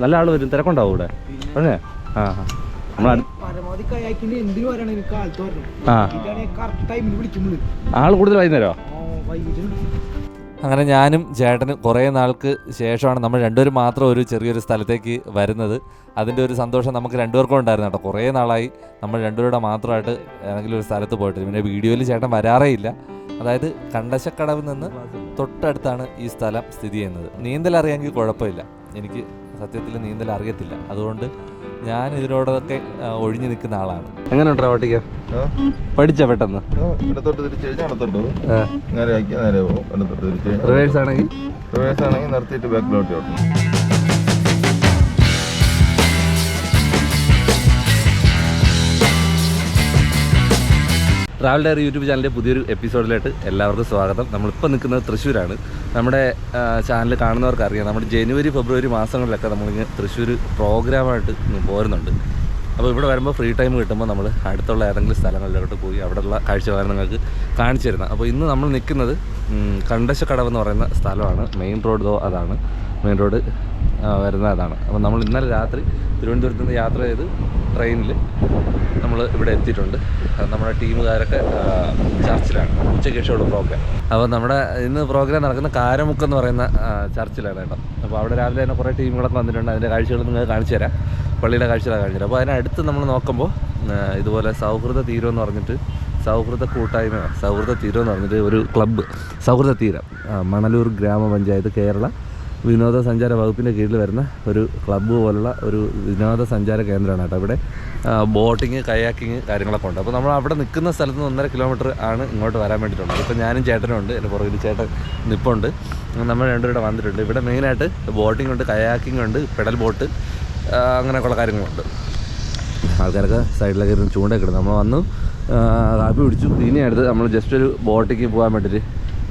നല്ല ആൾ വരും തിരക്കുണ്ടാവും ഇവിടെ. പറഞ്ഞേ? ആ. നമ്മൾ ആൾ കൂടുതൽ വൈകുന്നേരോ? അങ്ങനെ ഞാനും ചേട്ടനും കുറേ നാൾക്ക് ശേഷമാണ് നമ്മൾ രണ്ടുപേരും മാത്രം ഒരു ചെറിയൊരു സ്ഥലത്തേക്ക് വരുന്നത്. അതിന്റെ ഒരു സന്തോഷം നമുക്ക് രണ്ടുപേർക്കും ഉണ്ടായിരുന്നു കേട്ടോ. കുറേ നാളായി നമ്മൾ രണ്ടുപേരുടെ മാത്രമായിട്ട് ഏതെങ്കിലും ഒരു സ്ഥലത്ത് പോയിട്ട് പിന്നെ വീഡിയോയിൽ ചേട്ടൻ വരാറേ ഇല്ല. അതായത് കണ്ടശക്കടവിൽ നിന്ന് തൊട്ടടുത്താണ് ഈ സ്ഥലം സ്ഥിതി ചെയ്യുന്നത്. നീന്തൽ അറിയാമെങ്കിൽ കുഴപ്പമില്ല. എനിക്ക് സത്യത്തിൽ നീന്തൽ അറിയത്തില്ല. അതുകൊണ്ട് ഞാൻ ഇതിനോടൊക്കെ ഒഴിഞ്ഞു നിൽക്കുന്ന ആളാണ്. എങ്ങനെയുണ്ടോ ഓട്ടിക്കാൻ ആ, പഠിച്ച പെട്ടെന്ന്? ആ, ഇടത്തോട്ട് തിരിച്ച് കഴിഞ്ഞാൽ ഇടത്തോട്ട് പോകും. നേരെ ആക്കിയാൽ നേരെ പോകും. ഇടത്തോട്ട് തിരിച്ച് റിവേഴ്സ് ആണെങ്കിൽ? റിവേഴ്സ് ആണെങ്കിൽ നിർത്തിയിട്ട് ബാക്കിലോട്ട് ഓട്ടണം ട്രാവൽ ഡയറി യൂട്യൂബ് ചാനലിന്റെ പുതിയൊരു എപ്പിസോഡിലായിട്ട് എല്ലാവർക്കും സ്വാഗതം. നമ്മളിപ്പോൾ നിൽക്കുന്നത് തൃശ്ശൂരാണ്. നമ്മുടെ ചാനൽ കാണുന്നവർക്ക് അറിയാം. നമ്മുടെ ജനുവരി ഫെബ്രുവരി മാസങ്ങളിലൊക്കെ നമ്മളിങ്ങനെ തൃശ്ശൂർ പ്രോഗ്രാമായിട്ട് പോരുന്നുണ്ട്. അപ്പോൾ ഇവിടെ വരുമ്പോൾ ഫ്രീ ടൈം കിട്ടുമ്പോൾ നമ്മൾ അടുത്തുള്ള ഏതെങ്കിലും സ്ഥലങ്ങളിലോട്ട് പോയി അവിടെയുള്ള കാഴ്ചകളാണ് നിങ്ങൾക്ക് കാണിച്ചു തരുന്നത് അപ്പോൾ ഇന്ന് നമ്മൾ നിൽക്കുന്നത് കണ്ടശക്കടവ് എന്ന് പറയുന്ന സ്ഥലമാണ്. മെയിൻ റോഡ് ദോ അതാണ്. മെയിൻ റോഡ് വരുന്ന അതാണ്. അപ്പോൾ നമ്മൾ ഇന്നലെ രാത്രി തിരുവനന്തപുരത്ത് നിന്ന് യാത്ര ചെയ്ത് ട്രെയിനിൽ നമ്മൾ ഇവിടെ എത്തിയിട്ടുണ്ട്. നമ്മുടെ ടീമുകാരൊക്കെ ചർച്ചിലാണ്. ഉച്ചയ്ക്ക് ശേഷമുള്ള പ്രോഗ്രാം. അപ്പോൾ നമ്മുടെ ഇന്ന് പ്രോഗ്രാം നടക്കുന്ന കാരമുക്ക് എന്ന് പറയുന്ന ചർച്ചിലാണ് കേട്ടോ. അപ്പോൾ അവിടെ രാവിലെ തന്നെ കുറേ ടീമുകളൊക്കെ വന്നിട്ടുണ്ട്. അതിന്റെ കാഴ്ചകൾ നിങ്ങൾക്ക് കാണിച്ചു തരാം. പള്ളിയുടെ കാഴ്ചകളൊക്കെ കാണിച്ചു തരാം. അപ്പോൾ അതിനടുത്ത് നമ്മൾ നോക്കുമ്പോൾ ഇതുപോലെ സൗഹൃദ തീരം എന്ന് പറഞ്ഞിട്ട് സൗഹൃദ കൂട്ടായ്മ സൗഹൃദ തീരം എന്ന് പറഞ്ഞിട്ട് ഒരു ക്ലബ്ബ് സൗഹൃദ തീരം. മണലൂർ ഗ്രാമപഞ്ചായത്ത് കേരള വിനോദസഞ്ചാര വകുപ്പിന്റെ കീഴിൽ വരുന്ന ഒരു ക്ലബ്ബ് പോലുള്ള ഒരു വിനോദസഞ്ചാര കേന്ദ്രമാണ് കേട്ടോ ഇവിടെ. ബോട്ടിങ് കയാക്കിങ് കാര്യങ്ങളൊക്കെ ഉണ്ട്. അപ്പോൾ നമ്മൾ അവിടെ നിൽക്കുന്ന സ്ഥലത്ത് നിന്ന് ഒന്നര കിലോമീറ്റർ ആണ് ഇങ്ങോട്ട് വരാൻ വേണ്ടിയിട്ടുള്ളത്. ഇപ്പോൾ ഞാനും ചേട്ടനും ഉണ്ട് എന്റെ പുറകിൽ ചേട്ടൻ നിപ്പുണ്ട്. നമ്മൾ രണ്ടുപേരുടെ വന്നിട്ടുണ്ട്. ഇവിടെ മെയിനായിട്ട് ബോട്ടിംഗ് ഉണ്ട് കയാക്കിംഗ് ഉണ്ട് പെഡൽ ബോട്ട് അങ്ങനെയൊക്കെയുള്ള കാര്യങ്ങളുണ്ട്. ആൾക്കാരൊക്കെ സൈഡിലൊക്കെ ഇരുന്ന് ചൂണ്ടൊക്കെ ഇടും. നമ്മൾ വന്നു. കാപ്പി പിടിച്ചു. ഇനി അടുത്ത് നമ്മൾ ജസ്റ്റ് ഒരു ബോട്ടിക്ക് പോകാൻ വേണ്ടിയിട്ട്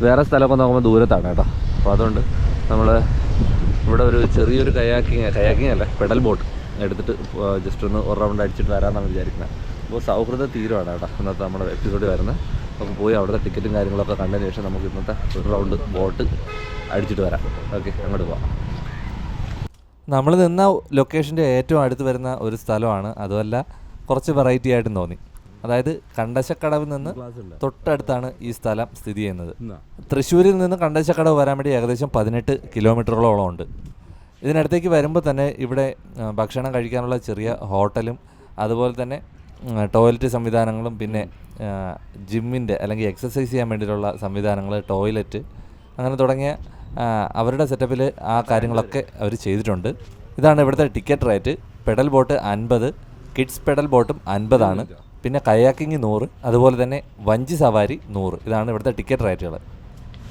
വേറെ സ്ഥലമൊക്കെ നോക്കുമ്പോൾ ദൂരത്താണ് കേട്ടോ. അപ്പോൾ അതുകൊണ്ട് നമ്മൾ ഇവിടെ ഒരു ചെറിയൊരു കയാക്കിങ് കയാക്കിങ് അല്ല പെഡൽ ബോട്ട് എടുത്തിട്ട് ജസ്റ്റ് ഒന്ന് ഒരു റൗണ്ട് അടിച്ചിട്ട് വരാമെന്നാണ് വിചാരിക്കുന്നത് അപ്പോൾ സൗഹൃദ തീരമാണ് കേട്ടോ ഇന്നത്തെ നമ്മുടെ എപ്പിസോഡ് വരുന്നത് അപ്പോൾ പോയി അവിടുത്തെ ടിക്കറ്റും കാര്യങ്ങളൊക്കെ കണ്ടതിന് ശേഷം നമുക്ക് ഇന്നത്തെ ഒരു റൗണ്ട് ബോട്ട് അടിച്ചിട്ട് വരാം. ഓക്കെ അങ്ങോട്ട് പോവാം. നമ്മൾ നിന്ന ലൊക്കേഷന്റെ ഏറ്റവും അടുത്ത് വരുന്ന ഒരു സ്ഥലമാണ്. അതുമല്ല കുറച്ച് വെറൈറ്റി ആയിട്ടും തോന്നി. അതായത് കണ്ടശക്കടവിൽ നിന്ന് തൊട്ടടുത്താണ് ഈ സ്ഥലം സ്ഥിതി ചെയ്യുന്നത്. തൃശ്ശൂരിൽ നിന്ന് കണ്ടശക്കടവ് വരാൻ വേണ്ടി ഏകദേശം പതിനെട്ട് കിലോമീറ്ററുകളോളം ഉണ്ട്. ഇതിനടുത്തേക്ക് വരുമ്പോൾ തന്നെ ഇവിടെ ഭക്ഷണം കഴിക്കാനുള്ള ചെറിയ ഹോട്ടലും അതുപോലെ തന്നെ ടോയ്ലറ്റ് സംവിധാനങ്ങളും പിന്നെ ജിമ്മിന്റെ അല്ലെങ്കിൽ എക്സസൈസ് ചെയ്യാൻ വേണ്ടിയിട്ടുള്ള സംവിധാനങ്ങൾ ടോയ്ലറ്റ് അങ്ങനെ തുടങ്ങിയ അവരുടെ സെറ്റപ്പിൽ ആ കാര്യങ്ങളൊക്കെ അവർ ചെയ്തിട്ടുണ്ട്. ഇതാണ് ഇവിടുത്തെ ടിക്കറ്റ് റേറ്റ്. പെഡൽ ബോട്ട് അൻപത് കിഡ്സ് പെഡൽ ബോട്ടും അൻപതാണ്. പിന്നെ കയാക്കിങ് നൂറ് അതുപോലെ തന്നെ വഞ്ചി സവാരി നൂറ്. ഇതാണ് ഇവിടുത്തെ ടിക്കറ്റ് റേറ്റുകൾ.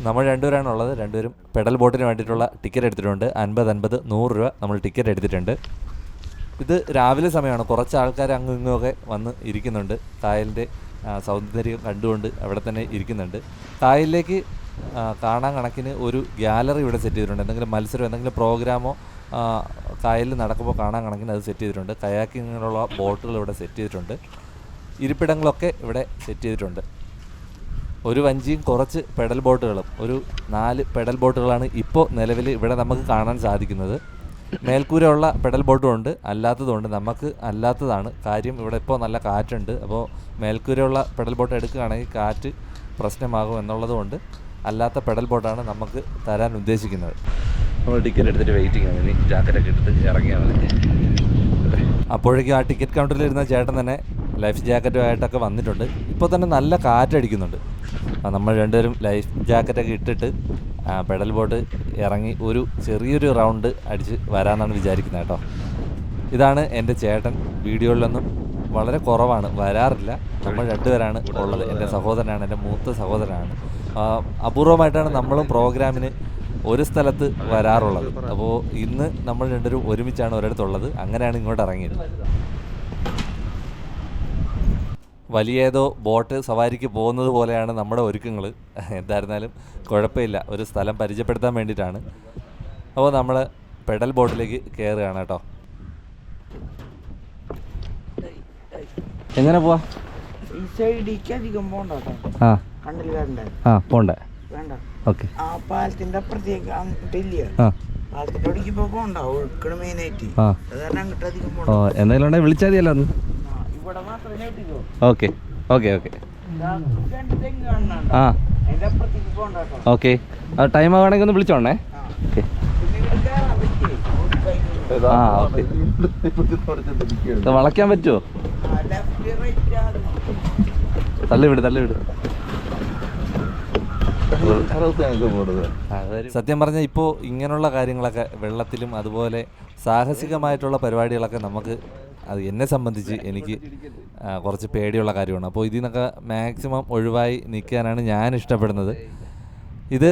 നമ്മൾ രണ്ടുപേരാണ് ഉള്ളത്. രണ്ടുപേരും പെഡൽ ബോട്ടിന് വേണ്ടിയിട്ടുള്ള ടിക്കറ്റ് എടുത്തിട്ടുണ്ട്. അൻപത് അൻപത് നൂറ് രൂപ നമ്മൾ ടിക്കറ്റ് എടുത്തിട്ടുണ്ട്. ഇത് രാവിലെ സമയമാണ്. കുറച്ച് ആൾക്കാർ അങ്ങും ഇങ്ങുമൊക്കെ വന്ന് ഇരിക്കുന്നുണ്ട്. കായലിന്റെ സൗന്ദര്യം കണ്ടുകൊണ്ട് അവിടെ തന്നെ ഇരിക്കുന്നുണ്ട്. കായലിലേക്ക് കാണാൻ കണക്കിന് ഒരു ഗ്യാലറി ഇവിടെ സെറ്റ് ചെയ്തിട്ടുണ്ട്. എന്തെങ്കിലും മത്സരം എന്തെങ്കിലും പ്രോഗ്രാമോ കായലിൽ നടക്കുമ്പോൾ കാണാൻ കണക്കിന് അത് സെറ്റ് ചെയ്തിട്ടുണ്ട്. കയാക്കിങ്ങിനുള്ള ബോട്ടുകൾ ഇവിടെ സെറ്റ് ചെയ്തിട്ടുണ്ട്. ഇരിപ്പിടങ്ങളൊക്കെ ഇവിടെ സെറ്റ് ചെയ്തിട്ടുണ്ട്. ഒരു വഞ്ചിയും കുറച്ച് പെഡൽ ബോട്ടുകളും ഒരു നാല് പെഡൽ ബോട്ടുകളാണ് ഇപ്പോൾ നിലവിൽ ഇവിടെ നമുക്ക് കാണാൻ സാധിക്കുന്നത്. മേൽക്കൂരയുള്ള പെഡൽ ബോട്ടും ഉണ്ട് അല്ലാത്തതുണ്ട് നമുക്ക് അല്ലാത്തതാണ്. കാര്യം ഇവിടെ ഇപ്പോൾ നല്ല കാറ്റുണ്ട്. അപ്പോൾ മേൽക്കൂരയുള്ള പെഡൽ ബോട്ട് എടുക്കുകയാണെങ്കിൽ കാറ്റ് പ്രശ്നമാകും എന്നുള്ളതുകൊണ്ട് അല്ലാത്ത പെഡൽ ബോട്ടാണ് നമുക്ക് തരാൻ ഉദ്ദേശിക്കുന്നത്. നമ്മൾ ടിക്കറ്റ് എടുത്തിട്ട് വെയിറ്റിംഗ് ആണ് ജാക്കറ്റൊക്കെ എടുത്ത് ഇറങ്ങിയാൽ മതി. അപ്പോഴേക്കും ആ ടിക്കറ്റ് കൗണ്ടറിൽ ഇരുന്ന ചേട്ടൻ തന്നെ ലൈഫ് ജാക്കറ്റുമായിട്ടൊക്കെ വന്നിട്ടുണ്ട്. ഇപ്പോൾ തന്നെ നല്ല കാറ്റടിക്കുന്നുണ്ട്. നമ്മൾ രണ്ടുപേരും ലൈഫ് ജാക്കറ്റൊക്കെ ഇട്ടിട്ട് പെഡൽ ബോട്ട് ഇറങ്ങി ഒരു ചെറിയൊരു റൗണ്ട് അടിച്ച് വരാമെന്നാണ് വിചാരിക്കുന്നത് കേട്ടോ. ഇതാണ് എന്റെ ചേട്ടൻ. വീഡിയോയിലൊന്നും വളരെ കുറവാണ്. വരാറില്ല. നമ്മൾ രണ്ടുപേരാണ് ഉള്ളത്. എന്റെ സഹോദരനാണ് എന്റെ മൂത്ത സഹോദരനാണ്. അപൂർവമായിട്ടാണ് നമ്മളും പ്രോഗ്രാമിന് ഒരു സ്ഥലത്ത് വരാറുള്ളത്. അപ്പോൾ ഇന്ന് നമ്മൾ രണ്ടുപേരും ഒരുമിച്ചാണ് ഒരിടത്തുള്ളത്. അങ്ങനെയാണ് ഇങ്ങോട്ട് ഇറങ്ങിയത്. വലിയ ഏതോ ബോട്ട് സവാരിക്ക് പോകുന്നത് പോലെയാണ് നമ്മുടെ ഒരുക്കങ്ങൾ എന്തായിരുന്നാലും കുഴപ്പമില്ല. ഒരു സ്ഥലം പരിചയപ്പെടുത്താൻ വേണ്ടിയിട്ടാണ്. അപ്പോൾ നമ്മൾ പെഡൽ ബോട്ടിലേക്ക് കയറുകയാണ് കേട്ടോ. എങ്ങനെ പോവാ? ഈ സൈഡിലേക്ക് അധികം പോണ്ട ആ. ആ പോണ്ടേ. വേണ്ട. ഓക്കെ. ആ പാലത്തിന്റെ അപ്പുറത്തേക്ക് അങ്ങോട്ടില്ല പോണ്ട. ഒഴുക്കണ് മെയിനായിട്ട് അങ്ങോട്ട് അധികം പോണ്ട. എന്തെങ്കിലും ഉണ്ടെങ്കിൽ വിളിച്ചാൽ മതിയല്ലോ ഒന്ന് ആ, ഇവിടെ മാത്രം ചവിട്ടിക്കോ ഓക്കെ ഓക്കെ ഓക്കെ ആ. ഓക്കെ ടൈം ആവുകയാണെങ്കിൽ ഒന്ന് വിളിച്ചോണേ. ഓക്കെ ആ. വളയ്ക്കാൻ പറ്റുമോ തള്ളിവിട് തള്ളിവിട്. സത്യം പറഞ്ഞാൽ ഇപ്പോൾ ഇങ്ങനെയുള്ള കാര്യങ്ങളൊക്കെ വെള്ളത്തിലും അതുപോലെ സാഹസികമായിട്ടുള്ള പരിപാടികളൊക്കെ നമുക്ക് അത് എന്നെ സംബന്ധിച്ച് എനിക്ക് കുറച്ച് പേടിയുള്ള കാര്യമാണ്. അപ്പോൾ ഇതിൽ നിന്നൊക്കെ മാക്സിമം ഒഴിവായി നിൽക്കാനാണ് ഞാൻ ഇഷ്ടപ്പെടുന്നത്. ഇത്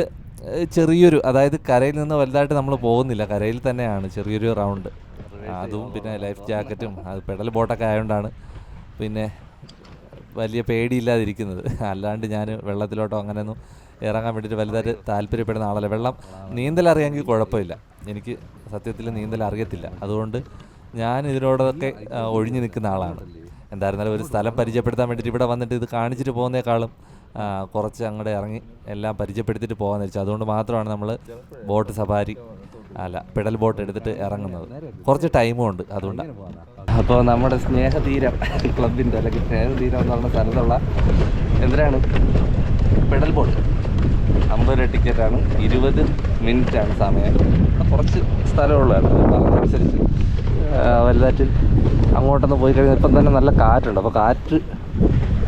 ചെറിയൊരു അതായത് കരയിൽ നിന്ന് വലുതായിട്ട് നമ്മൾ പോകുന്നില്ല. കരയിൽ തന്നെയാണ് ചെറിയൊരു റൗണ്ട്. അതും പിന്നെ ലൈഫ് ജാക്കറ്റും അത് പെഡൽ ബോട്ടൊക്കെ ആയതുകൊണ്ടാണ് പിന്നെ വലിയ പേടിയില്ലാതിരിക്കുന്നത്. അല്ലാണ്ട് ഞാൻ വെള്ളത്തിലോട്ടോ അങ്ങനെയൊന്നും ഇറങ്ങാൻ വേണ്ടിയിട്ട് വലുതായിട്ട് താല്പര്യപ്പെടുന്ന ആളല്ല. വെള്ളം നീന്തൽ അറിയാമെങ്കിൽ കുഴപ്പമില്ല. എനിക്ക് സത്യത്തിൽ നീന്തൽ അറിയത്തില്ല. അതുകൊണ്ട് ഞാൻ ഇതിനോടൊക്കെ ഒഴിഞ്ഞു നിൽക്കുന്ന ആളാണ്. എന്തായിരുന്നാലും ഒരു സ്ഥലം പരിചയപ്പെടുത്താൻ വേണ്ടിയിട്ട് ഇവിടെ വന്നിട്ട് ഇത് കാണിച്ചിട്ട് പോകുന്നേക്കാളും കുറച്ച് അങ്ങോട്ട് ഇറങ്ങി എല്ലാം പരിചയപ്പെടുത്തിയിട്ട് പോകാമെന്ന് വെച്ചാൽ അതുകൊണ്ട് മാത്രമാണ് നമ്മൾ ബോട്ട് സഫാരി അല്ല പെഡൽ ബോട്ട് എടുത്തിട്ട് ഇറങ്ങുന്നത്. കുറച്ച് ടൈമും ഉണ്ട് അതുകൊണ്ട്. അപ്പോൾ നമ്മുടെ സ്നേഹതീരം ക്ലബിന്റെ അല്ലെങ്കിൽ സ്നേഹതീരം എന്ന് പറഞ്ഞ സ്ഥലത്തുള്ള എന്തിനാണ്? Pedal boat. അമ്പത് രൂപ ടിക്കറ്റാണ് ഇരുപത് മിനിറ്റാണ് സമയം. കുറച്ച് സ്ഥലമുള്ളതാണ് അതനുസരിച്ച് പറഞ്ഞതനുസരിച്ച്. വലുതായിട്ട് അങ്ങോട്ടൊന്ന് പോയി കഴിഞ്ഞാൽ ഇപ്പം തന്നെ നല്ല കാറ്റുണ്ട്. അപ്പോൾ കാറ്റ്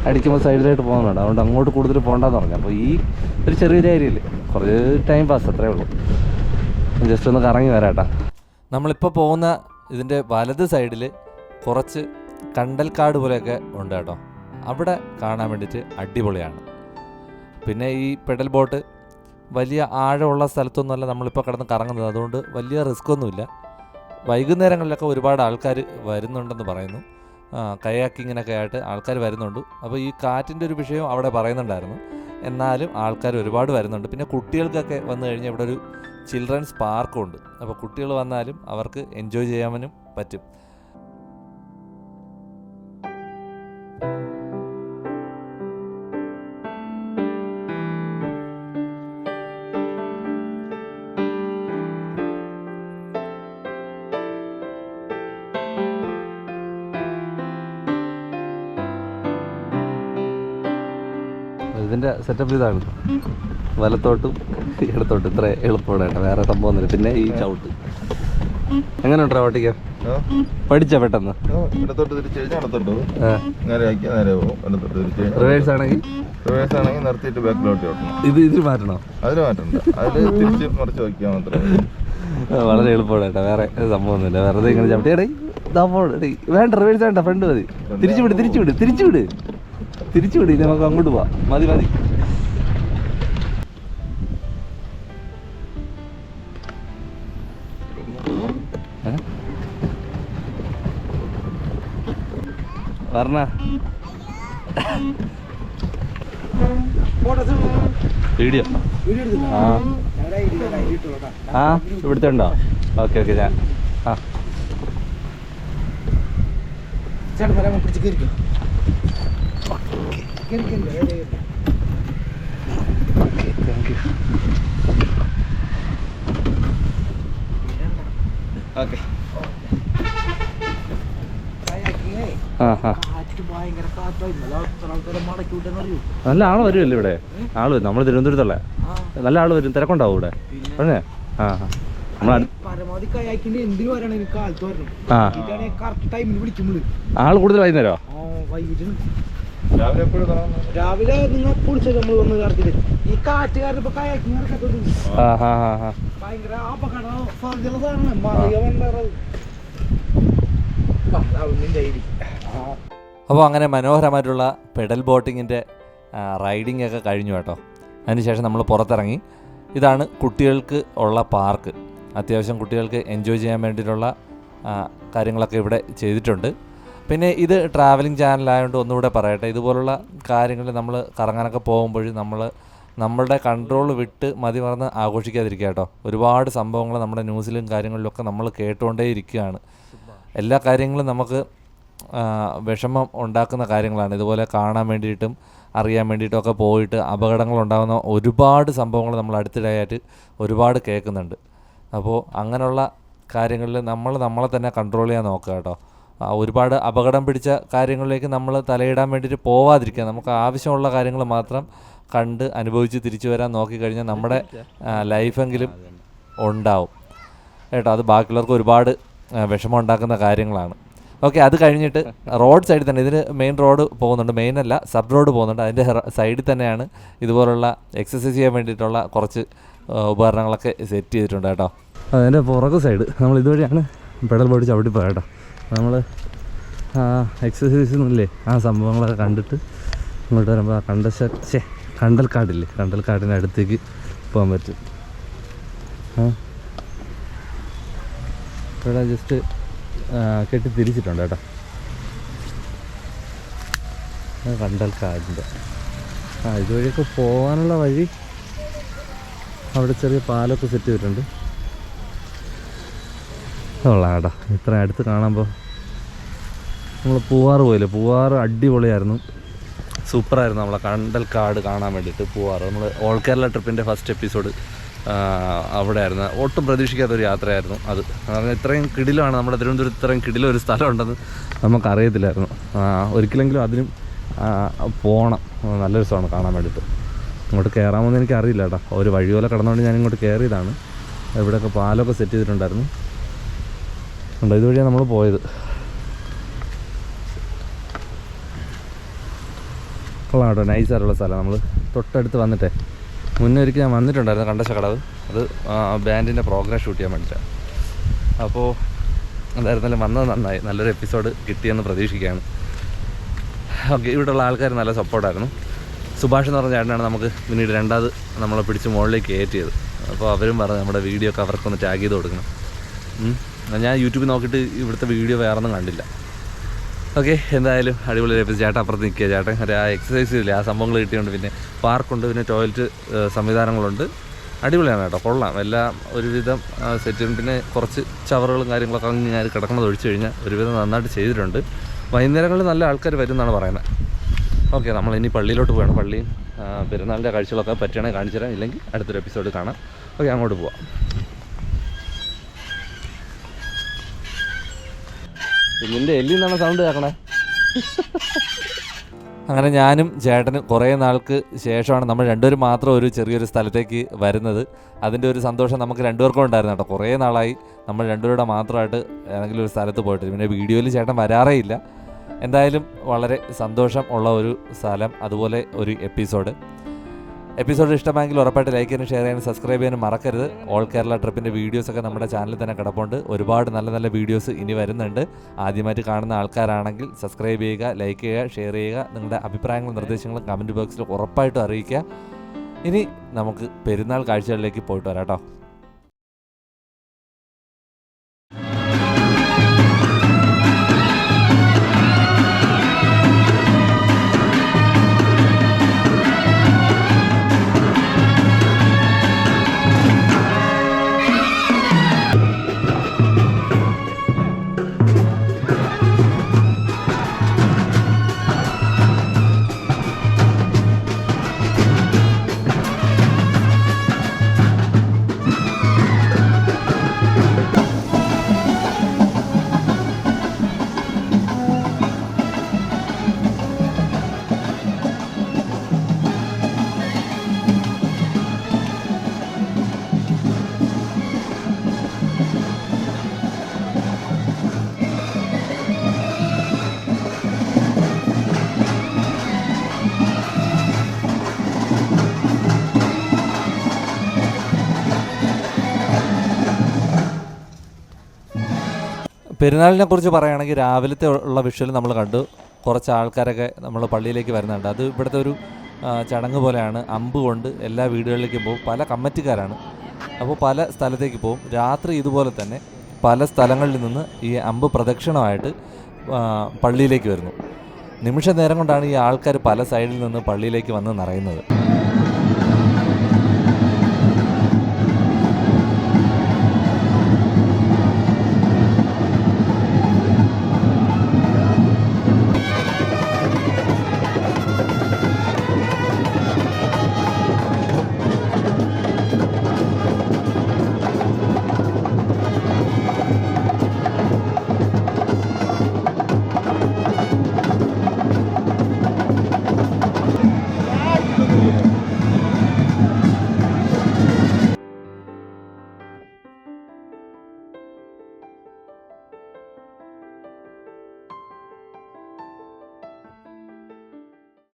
അടിക്കുമ്പോൾ സൈഡിലായിട്ട് പോകുന്നുണ്ട് അതുകൊണ്ട് അങ്ങോട്ട് കൂടുതൽ പോകണ്ടെന്ന് പറഞ്ഞു. അപ്പോൾ ഈ ഒരു ചെറിയൊരു ഏരിയയിൽ കുറേ ടൈം പാസ് അത്രേ ഉള്ളൂ. ജസ്റ്റ് ഒന്ന് കറങ്ങി വരാട്ടാ നമ്മളിപ്പോൾ പോകുന്ന ഇതിന്റെ വലത് സൈഡിൽ കുറച്ച് കണ്ടൽക്കാട് പോലെയൊക്കെ ഉണ്ട് കേട്ടോ. അവിടെ കാണാൻ വേണ്ടിയിട്ട് അടിപൊളിയാണ്. പിന്നെ ഈ പെഡൽ ബോട്ട് വലിയ ആഴമുള്ള സ്ഥലത്തൊന്നുമല്ല നമ്മളിപ്പോൾ കിടന്ന് കറങ്ങുന്നത്. അതുകൊണ്ട് വലിയ റിസ്ക് ഒന്നുമില്ല. വൈകുന്നേരങ്ങളിലൊക്കെ ഒരുപാട് ആൾക്കാർ വരുന്നുണ്ടെന്ന് പറയുന്നു. കയാക്കിങ്ങിനൊക്കെ ആയിട്ട് ആൾക്കാർ വരുന്നുണ്ട്. അപ്പോൾ ഈ കാറ്റിന്റെ ഒരു വിഷയം അവിടെ പറയുന്നുണ്ടായിരുന്നു. എന്നാലും ആൾക്കാർ ഒരുപാട് വരുന്നുണ്ട്. പിന്നെ കുട്ടികൾക്കൊക്കെ വന്നു കഴിഞ്ഞാൽ ഇവിടെ ഒരു ചിൽഡ്രൻസ് പാർക്കും ഉണ്ട് അപ്പോൾ കുട്ടികൾ വന്നാലും അവർക്ക് എൻജോയ് ചെയ്യാനും പറ്റും. സെറ്റപ്പ് ഇതാണ് വലത്തോട്ടും ഇടത്തോട്ടും ഇത്ര എളുപ്പമാണ് വേറെ സംഭവം ഒന്നുമില്ല. പിന്നെ ഈ ചവിട്ട്. എങ്ങനെ ഉണ്ടോ ഓട്ടിക്കാൻ പഠിച്ച പെട്ടെന്ന്? ഇടത്തോട്ട് തിരിച്ചു കഴിഞ്ഞാൽ ഇടത്തോട്ട് നേരെ നേരെ പോകും. ഇടത്തോട്ട് തിരിച്ചു റിവേഴ്സ് ആണെങ്കിൽ? റിവേഴ്സ് ആണെങ്കിൽ നിർത്തിയിട്ട് ബാക്കിലോട്ട് ഓട്ടണം ഇത് ഇതിൽ മാറ്റണോ? അതിന് മാറ്റണ്ട. അതിൽ തിരിച്ച് മറിച്ച് വയ്ക്കാൻ മാത്രമേ വളരെ എളുപ്പമാണ് കേട്ടോ. വേറെ സംഭവമൊന്നുമില്ല വെറുതെ ഇങ്ങനെ ചവിട്ടി. എടേ വേണ്ട റിവേഴ്സ് വേണ്ട. ഫ്രണ്ട് മതി. തിരിച്ചു വിട് തിരിച്ചു വിട് തിരിച്ചു വിട്. തിരിച്ചു വിട്. ഇനി നമുക്ക് അങ്ങോട്ട് പോവാം. മതി മതി. പറഞ്ഞ. വീഡിയോ? ആ. ആ ഇവിടുത്തെ ഉണ്ടോ ഓക്കെ ഓക്കെ ഞാൻ ആ. ഓക്കെ ആ ആ. നല്ല ആൾ വരുമല്ലോ ഇവിടെ? ആൾ വരും. നമ്മൾ തിരുവനന്തപുരത്തുള്ള നല്ല ആൾ വരും. തിരക്കുണ്ടാവും ഇവിടെ. പറഞ്ഞേ? ആ ആ. നമ്മൾ അടു- പരമാവധി കയാക്കിന്റെ എന്തിനു വരണം എനിക്ക് കാലത്ത് വരണം. ആ. ഇതാണ് കറക്റ്റ് ടൈമിൽ വിളിക്കുമ്പോൾ ആൾ കൂടുതൽ വൈകുന്നേരോ? രാവിലെ നിങ്ങൾ കുളിച്ചത് നമ്മൾ വന്ന് ഈ ഇപ്പൊ കയാക്കിങ് ഭയങ്കര അപകട. മറിയ അപ്പോൾ അങ്ങനെ മനോഹരമായിട്ടുള്ള പെഡൽ ബോട്ടിങ്ങിന്റെ റൈഡിംഗ് ഒക്കെ കഴിഞ്ഞു കേട്ടോ. അതിനുശേഷം നമ്മൾ പുറത്തിറങ്ങി. ഇതാണ് കുട്ടികൾക്ക് ഉള്ള പാർക്ക്. അത്യാവശ്യം കുട്ടികൾക്ക് എൻജോയ് ചെയ്യാൻ വേണ്ടിയിട്ടുള്ള കാര്യങ്ങളൊക്കെ ഇവിടെ ചെയ്തിട്ടുണ്ട്. പിന്നെ ഇത് ട്രാവലിംഗ് ചാനലായതുകൊണ്ട് ഒന്നുകൂടെ പറയട്ടെ. ഇതുപോലുള്ള കാര്യങ്ങൾ നമ്മൾ കറങ്ങാനൊക്കെ പോകുമ്പോൾ നമ്മൾ നമ്മളുടെ കൺട്രോൾ വിട്ട് മതി മറന്ന് ആഘോഷിക്കാതിരിക്കുക കേട്ടോ. ഒരുപാട് സംഭവങ്ങൾ നമ്മുടെ ന്യൂസിലും കാര്യങ്ങളിലൊക്കെ നമ്മൾ കേട്ടുകൊണ്ടേ ഇരിക്കുകയാണ് എല്ലാ കാര്യങ്ങളും നമുക്ക് വിഷമം ഉണ്ടാക്കുന്ന കാര്യങ്ങളാണ്. ഇതുപോലെ കാണാൻ വേണ്ടിയിട്ടും അറിയാൻ വേണ്ടിയിട്ടും ഒക്കെ പോയിട്ട് അപകടങ്ങൾ ഉണ്ടാകുന്ന ഒരുപാട് സംഭവങ്ങൾ നമ്മൾ അടുത്തിടെയായിട്ട് ഒരുപാട് കേൾക്കുന്നുണ്ട്. അപ്പോൾ അങ്ങനെയുള്ള കാര്യങ്ങളിൽ നമ്മൾ നമ്മളെ തന്നെ കൺട്രോൾ ചെയ്യാൻ നോക്കുക കേട്ടോ. ഒരുപാട് അപകടം പിടിച്ച കാര്യങ്ങളിലേക്ക് നമ്മൾ തലയിടാൻ വേണ്ടിയിട്ട് പോവാതിരിക്കുക. നമുക്ക് ആവശ്യമുള്ള കാര്യങ്ങൾ മാത്രം കണ്ട് അനുഭവിച്ച് തിരിച്ചു വരാൻ നോക്കിക്കഴിഞ്ഞാൽ നമ്മുടെ ലൈഫെങ്കിലും ഉണ്ടാവും. കേട്ടോ അത് ബാക്കിയുള്ളവർക്ക് ഒരുപാട് വിഷമം ഉണ്ടാക്കുന്ന കാര്യങ്ങളാണ്. ഓക്കെ അത് കഴിഞ്ഞിട്ട് റോഡ് സൈഡിൽ തന്നെ ഇതിന് മെയിൻ റോഡ് പോകുന്നുണ്ട്. മെയിൻ അല്ല സബ് റോഡ് പോകുന്നുണ്ട്. അതിന്റെ സൈഡിൽ തന്നെയാണ് ഇതുപോലുള്ള എക്സസൈസ് ചെയ്യാൻ വേണ്ടിയിട്ടുള്ള കുറച്ച് ഉപകരണങ്ങളൊക്കെ സെറ്റ് ചെയ്തിട്ടുണ്ട് കേട്ടോ. അതിന്റെ പുറകു സൈഡ് നമ്മൾ ഇതുവഴിയാണ് പെഡൽ പൊടിച്ച് അവിടെ പോയത് കേട്ടോ. നമ്മൾ എക്സസൈസ് ഒന്നുമില്ലേ? ആ സംഭവങ്ങളൊക്കെ കണ്ടിട്ട് ഇങ്ങോട്ട് വരുമ്പോൾ ആ കണ്ട ശേ കണ്ടൽക്കാടില്ലേ? കണ്ടൽക്കാടിന്റെ അടുത്തേക്ക് പോകാൻ പറ്റും. ആ. ഇവിടെ ജസ്റ്റ് കെട്ടി തിരിച്ചിട്ടുണ്ട് കേട്ടോ. കണ്ടൽ കാടിന്റെ. ആ ഇതുവഴിയൊക്കെ പോകാനുള്ള വഴി അവിടെ ചെറിയ പാലൊക്കെ സെറ്റ് ചെയ്തിട്ടുണ്ട്. കൊള്ളാം ഇത്ര അടുത്ത് കാണുമ്പോൾ നമ്മൾ പൂവാറ് പോയില്ലേ? പൂവാറ് അടിപൊളിയായിരുന്നു. സൂപ്പറായിരുന്നു നമ്മളെ കണ്ടൽ കാട് കാണാൻ വേണ്ടിയിട്ട് പൂവാറ്. നമ്മൾ ഓൾ കേരള ട്രിപ്പിന്റെ ഫസ്റ്റ് എപ്പിസോഡ് അവിടെ ആയിരുന്നു ഒട്ടും പ്രതീക്ഷിക്കാത്തൊരു യാത്രയായിരുന്നു അത്. കാരണം ഇത്രയും കിടിലാണ് നമ്മുടെ തിരുവനന്തപുരത്ത് ഇത്രയും കിടിലൊരു സ്ഥലം ഉണ്ടെന്ന് നമുക്കറിയത്തില്ലായിരുന്നു ഒരിക്കലെങ്കിലും അതിനും പോകണം നല്ലൊരു സ്ഥലമാണ് കാണാൻ വേണ്ടിയിട്ട്. ഇങ്ങോട്ട് കയറാമെന്ന് എനിക്ക് അറിയില്ല കേട്ടോ. ഒരു വഴി പോലെ കിടന്നുകൊണ്ട് ഞാൻ ഇങ്ങോട്ട് കയറിയതാണ് ഇവിടെയൊക്കെ പാലൊക്കെ സെറ്റ് ചെയ്തിട്ടുണ്ടായിരുന്നു. ഉണ്ട് ഇതുവഴിയാണ് നമ്മൾ പോയത്. കൊള്ളാം കേട്ടോ നൈസായിട്ടുള്ള സ്ഥലമാണ് നമ്മൾ തൊട്ടടുത്ത് വന്നിട്ടേ. മുന്നേ ഒരിക്കൽ ഞാൻ വന്നിട്ടുണ്ടായിരുന്നു കണ്ട കടവ് അത് ബാൻഡിന്റെ പ്രോഗ്രാം ഷൂട്ട് ചെയ്യാൻ വേണ്ടിയിട്ടാണ് അപ്പോൾ എന്തായിരുന്നാലും വന്നത് നന്നായി. നല്ലൊരു എപ്പിസോഡ് കിട്ടിയെന്ന് പ്രതീക്ഷിക്കുകയാണ്. ഓക്കെ ഇവിടെയുള്ള ആൾക്കാർ നല്ല സപ്പോർട്ടായിരുന്നു. സുഭാഷ് എന്ന് പറഞ്ഞ ചേട്ടനാണ് നമുക്ക് പിന്നീട് രണ്ടാമത് നമ്മളെ പിടിച്ച് മുകളിലേക്ക് കയറ്റിയത്. അപ്പോൾ അവരും പറഞ്ഞു നമ്മുടെ വീഡിയോ ഒക്കെ അവർക്കൊന്ന് ടാഗ് ചെയ്ത് കൊടുക്കണം. ഞാൻ യൂട്യൂബിൽ നോക്കിയിട്ട് ഇവിടുത്തെ വീഡിയോ വേറെ ഒന്നും കണ്ടില്ല. ഓക്കെ എന്തായാലും അടിപൊളി എപ്പിസോഡ് ചേട്ടൻ അപ്പുറത്ത് നിൽക്കുക ചേട്ടൻ ഒരു ആ എക്സസൈസ് ഇല്ല ആ സംഭവങ്ങൾ കിട്ടിയുണ്ട് പിന്നെ പാർക്കുണ്ട് പിന്നെ ടോയ്ലറ്റ് സംവിധാനങ്ങളുണ്ട്. അടിപൊളിയാണ് കേട്ടോ കൊള്ളാം. എല്ലാം ഒരുവിധം സെറ്റും പിന്നെ കുറച്ച് ചവറുകളും കാര്യങ്ങളൊക്കെ അങ്ങ് ഞാൻ കിടക്കുന്നത് ഒഴിച്ചു കഴിഞ്ഞാൽ ഒരുവിധം നന്നായിട്ട് ചെയ്തിട്ടുണ്ട്. വൈകുന്നേരങ്ങളിൽ നല്ല ആൾക്കാർ വരും എന്നാണ് പറയുന്നത്. ഓക്കെ നമ്മൾ ഇനി പള്ളിയിലോട്ട് പോകണം പള്ളിയും പെരുന്നാളിന്റെ കാഴ്ചകളൊക്കെ പറ്റുകയാണെങ്കിൽ കാണിച്ചു തരാം ഇല്ലെങ്കിൽ അടുത്തൊരു എപ്പിസോഡ് കാണാം. ഓക്കെ അങ്ങോട്ട് പോവാം. നിന്റെ എല്ലി നിന്നാണ് സൗണ്ട് കേൾക്കണേ? അങ്ങനെ ഞാനും ചേട്ടനും കുറേ നാൾക്ക് ശേഷമാണ് നമ്മൾ രണ്ടുപേരും മാത്രം ഒരു ചെറിയൊരു സ്ഥലത്തേക്ക് വരുന്നത്. അതിന്റെ ഒരു സന്തോഷം നമുക്ക് രണ്ടുപേർക്കും ഉണ്ടായിരുന്നു കേട്ടോ. കുറേ നാളായി നമ്മൾ രണ്ടുപേരുടെ മാത്രമായിട്ട് ഏതെങ്കിലും ഒരു സ്ഥലത്ത് പോയിട്ട് പിന്നെ വീഡിയോയിൽ ചേട്ടൻ വരാറേ ഇല്ല. എന്തായാലും വളരെ സന്തോഷം ഉള്ള ഒരു സ്ഥലം അതുപോലെ ഒരു എപ്പിസോഡ് എപ്പിസോഡ് ഇഷ്ടമായെങ്കിൽ ഉറപ്പായിട്ട് ലൈക്ക് ചെയ്യാനും ഷെയർ ചെയ്യാനും സബ്സ്ക്രൈബ് ചെയ്യാനും മറക്കരുത്. ഓൾ കേരള ട്രിപ്പിന്റെ വീഡിയോസൊക്കെ നമ്മുടെ ചാനലിൽ തന്നെ കിടപ്പുണ്ട്. ഒരുപാട് നല്ല നല്ല വീഡിയോസ് ഇനി വരുന്നുണ്ട്. ആദ്യമായിട്ട് കാണുന്ന ആൾക്കാരാണെങ്കിൽ സബ്സ്ക്രൈബ് ചെയ്യുക ലൈക്ക് ചെയ്യുക ഷെയർ ചെയ്യുക. നിങ്ങളുടെ അഭിപ്രായങ്ങളും നിർദ്ദേശങ്ങളും കമന്റ് ബോക്സിൽ ഉറപ്പായിട്ടും അറിയിക്കുക. ഇനി നമുക്ക് പെരുന്നാൾ കാഴ്ചകളിലേക്ക് പോയിട്ട് വരാം കേട്ടോ. പെരുന്നാളിനെ കുറിച്ച് പറയുകയാണെങ്കിൽ രാവിലത്തെ ഉള്ള വിഷ്വൽ നമ്മൾ കണ്ടു. കുറച്ച് ആൾക്കാരൊക്കെ നമ്മൾ പള്ളിയിലേക്ക് വരുന്നുണ്ട്. അത് ഇവിടുത്തെ ഒരു ചടങ്ങ് പോലെയാണ്. അമ്പ് കൊണ്ട് എല്ലാ വീടുകളിലേക്കും പോകും. പല കമ്മിറ്റിക്കാരാണ്. അപ്പോൾ പല സ്ഥലത്തേക്ക് പോകും. രാത്രി ഇതുപോലെ തന്നെ പല സ്ഥലങ്ങളിൽ നിന്ന് ഈ അമ്പ് പ്രദക്ഷിണമായിട്ട് പള്ളിയിലേക്ക് വരുന്നു. നിമിഷ നേരം കൊണ്ടാണ് ഈ ആൾക്കാർ പല സൈഡിൽ നിന്ന് പള്ളിയിലേക്ക് വന്ന് നിറയുന്നത്.